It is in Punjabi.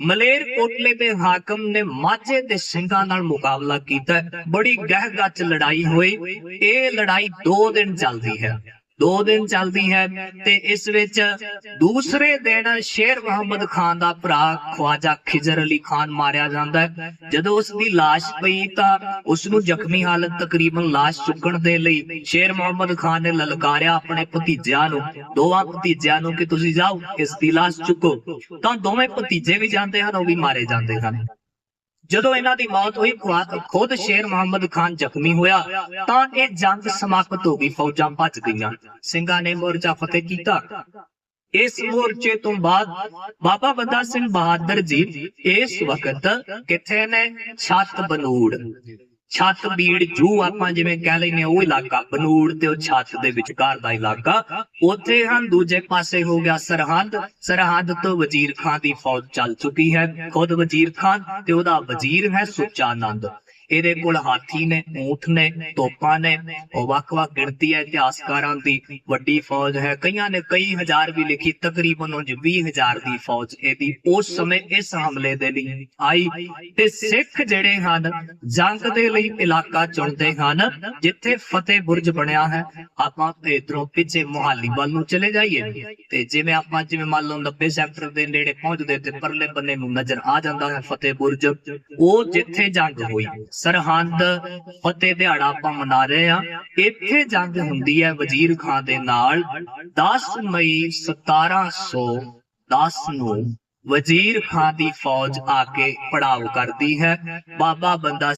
ਮਲੇਰ ਕੋਟਲੇ ਦੇ ਹਾਕਮ ਨੇ ਮਾਝੇ ਦੇ ਸਿੰਘਾਂ ਨਾਲ ਮੁਕਾਬਲਾ ਕੀਤਾ। ਬੜੀ ਗਹਿ-ਗੱਚ ਲੜਾਈ ਹੋਈ। ਇਹ ਲੜਾਈ 2 ਦਿਨ ਚੱਲਦੀ ਹੈ। 2 ਦਿਨ ਚੱਲਦੀ ਹੈ ਤੇ ਇਸ ਵਿੱਚ ਦੂਸਰੇ ਦਿਨ ਸ਼ੇਰ ਮੁਹੰਮਦ ਖਾਨ ਦਾ ਭਰਾ ਖਵਾਜਾ ਖਿਜ਼ਰ ਅਲੀ ਖਾਨ ਮਾਰਿਆ ਜਾਂਦਾ ਹੈ ਜਦੋਂ ਉਸ ਦੀ লাশ ਪਈ ਤਾਂ ਉਸ ਨੂੰ ਜ਼ਖਮੀ ਹਾਲਤ ਤਕਰੀਬਨ লাশ ਚੁੱਕਣ ਦੇ ਲਈ ਸ਼ੇਰ ਮੁਹੰਮਦ ਖਾਨ ਨੇ ਲਲਕਾਰਿਆ ਆਪਣੇ ਭਤੀਜਿਆਂ ਨੂੰ ਦੋਵਾਂ ਭਤੀਜਿਆਂ ਨੂੰ ਕਿ ਤੁਸੀਂ ਜਾਓ ਇਸ ਦੀ লাশ ਚੁੱਕੋ ਤਾਂ ਦੋਵੇਂ ਭਤੀਜੇ ਵੀ ਜਾਂਦੇ ਹਨ ਉਹ ਵੀ ਮਾਰੇ ਜਾਂਦੇ ਹਨ ਜਦੋਂ ਇਹਨਾਂ ਦੀ ਮੌਤ ਹੋਈ ਖੁਦ ਸ਼ੇਰ ਮੁਹੰਮਦ ਖਾਨ ਜ਼ਖਮੀ ਹੋਇਆ, ਤਾਂ ਇਹ ਜੰਗ ਸਮਾਪਤ ਹੋ ਗਈ, ਫੌਜਾਂ ਭੱਜ ਗਈਆਂ। ਸਿੰਘਾਂ ਨੇ ਮੋਰਚਾ ਫਤਿਹ ਕੀਤਾ। ਇਸ ਮੋਰਚੇ ਤੋਂ ਬਾਅਦ ਬਾਬਾ ਬੰਦਾ ਸਿੰਘ ਬਹਾਦਰ ਜੀ ਇਸ ਵਕਤ ਕਿੱਥੇ ਨੇ? ਛੱਤ ਬਨੂੜ। ਛੱਤ ਬੀੜ ਜੂ ਆਪਾਂ ਜਿਵੇਂ ਕਹਿ ਲੈਨੇ ਉਹ ਇਲਾਕਾ ਬਨੂੜ ਤੇ ਉਹ ਛੱਤ ਦੇ ਵਿਚਕਾਰ ਦਾ ਇਲਾਕਾ। ਉੱਥੇ ਹਨ, ਦੂਜੇ ਪਾਸੇ ਹੋ ਗਿਆ ਸਰਹੰਦ। ਸਰਹੰਦ ਤੋਂ ਵਜ਼ੀਰ ਖਾਨ ਦੀ ਫੌਜ ਚੱਲ ਚੁੱਕੀ ਹੈ। ਖੁਦ ਵਜ਼ੀਰ ਖਾਨ ਤੇ ਉਹਦਾ ਵਜ਼ੀਰ ਹੈ ਸੁੱਚਾ ਆਨੰਦ। ਇਹਦੇ ਕੋਲ ਹਾਥੀ ਨੇ, ਊਠ ਨੇ, ਤੋਪਾਂ ਨੇ। ਉਹ ਵੱਖ-ਵੱਖ ਗਿਣਤੀ ਹੈ ਇਤਿਹਾਸਕਾਰਾਂ ਦੀ। ਵੱਡੀ ਫੌਜ ਹੈ। ਕਈਆਂ ਨੇ ਕਈ ਹਜ਼ਾਰ ਵੀ ਲਿਖੀ, ਤਕਰੀਬਨ ਉਂਝ 20000 ਦੀ ਫੌਜ ਇਹਦੀ। ਉਸ ਸਮੇਂ ਇਸ ਹਮਲੇ ਦੇ ਲਈ ਆਈ ਤੇ ਸਿੱਖ ਜਿਹੜੇ ਹਨ, ਜੰਗ ਦੇ ਲਈ ਇਲਾਕਾ ਚੁਣਦੇ ਹਨ, ਜਿੱਥੇ ਫਤਿਹ ਬੁਰਜ ਬਣਿਆ ਹੈ। ਆਪਾਂ ਇਧਰੋਂ ਪਿੱਛੇ ਮੁਹਾਲੀ ਵੱਲ ਨੂੰ ਚਲੇ ਜਾਈਏ ਤੇ ਜਿਵੇਂ ਆਪਾਂ, ਜਿਵੇਂ ਮੰਨ ਲਓ 90 ਸੈਕਟਰ ਦੇ ਨੇੜੇ ਪਹੁੰਚਦੇ ਤੇ ਪਰਲੇ ਬੰਨੇ ਨੂੰ ਨਜ਼ਰ ਆ ਜਾਂਦਾ ਹੈ ਫਤਿਹ ਬੁਰਜ। ਉਹ ਜਿੱਥੇ ਜੰਗ ਹੋਈ ਸਰਹੰਦ ਫਤਿਹ ਦਿਹਾੜਾ ਆਪਾਂ ਮਨਾ ਰਹੇ ਆ ਇੱਥੇ ਜੰਗ ਹੁੰਦੀ ਹੈ ਵਜ਼ੀਰ ਖਾਨ ਦੇ ਨਾਲ। 10 ਮਈ 1710 ਨੂੰ ਵਜ਼ੀਰ ਖਾਨ ਦੀ ਫੌਜ ਆ ਕੇ ਪੜਾਵ ਕਰਦੀ ਹੈ। ਬਾਬਾ ਬੰਦਾ